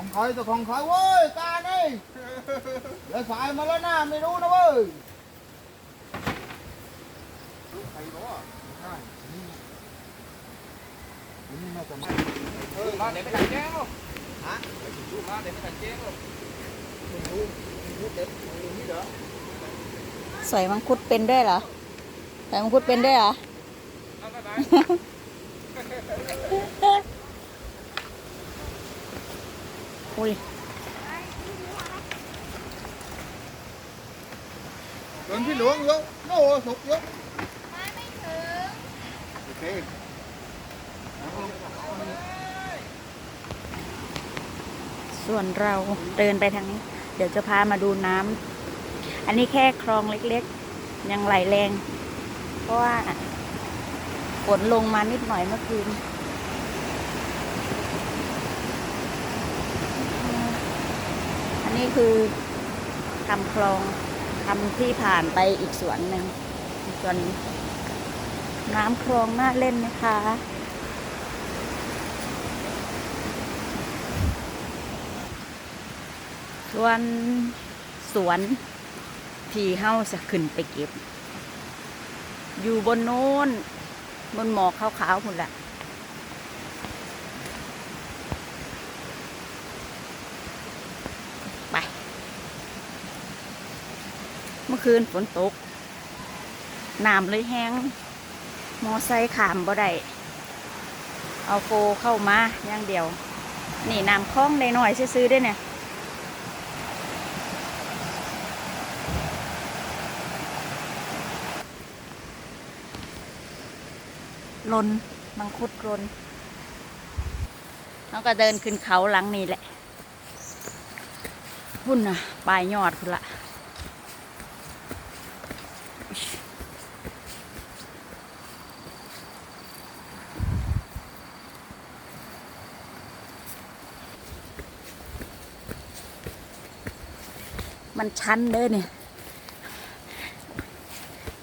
ของใครตัวของใครเว้ยกานี่เดี๋ยวสายมาแล้วนะไม่รู้นะเว้ยใครรู้อะใช่นี่นี่น่าจะมาเออมาเดี๋ยวไปตัดแจ้งลูกฮะลูกมาเดี๋ยวไปตัดแจ้งลูกไม่รู้ไม่รู้เด็ดไม่รู้นี่เหรอใส่มังคุดเป็นด้วยเหรอใส่มังคุดเป็นด้วยเหรอ เอาไปไปอุ้ยเดินพี่หลวงเยอะโน่สุกเยอะโอเคส่วนเราเดินไปทางนี้ เดี๋ยวจะพามาดูน้ำอันนี้แค่คลองเล็กๆ ยังไหลแรง เพราะว่าฝนลงมานิดหน่อยเมื่อคืน นนี้คือทำคลองทำที่ผ่านไปอีกสวนหนึ่งส่วนน้ำคลองน่าเล่นนะคะส่วนสวนที่เฮาจะขึ้นไปเก็บ อยู่บนโน้น บนหมอกขาวๆพุ่นแหละ เมื่อคืนฝนตกน้ำเลยแห้ง มอไซค์ขามบ่ได้เอาโฟเข้ามาอย่างเดียว นี่น้ำคล้องได้หน่อยซื้อๆด้เนี่ยลนมังคุดลนแล้วก็เดินขึ้นเขาหลังนี่แหละพุ่นนะปลายยอดพุ่นละ มันชันเด้อเนี่ย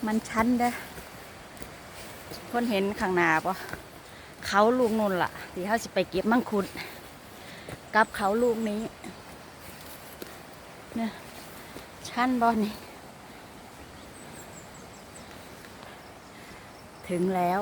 มันชันเด้อคนเห็นข้างหน้าปะเขาลูกนุ่นล่ะที่เขาสิไปเก็บมังคุด กับเขาลูกนี้เนี่ยชั้นบอนี่ถึงแล้ว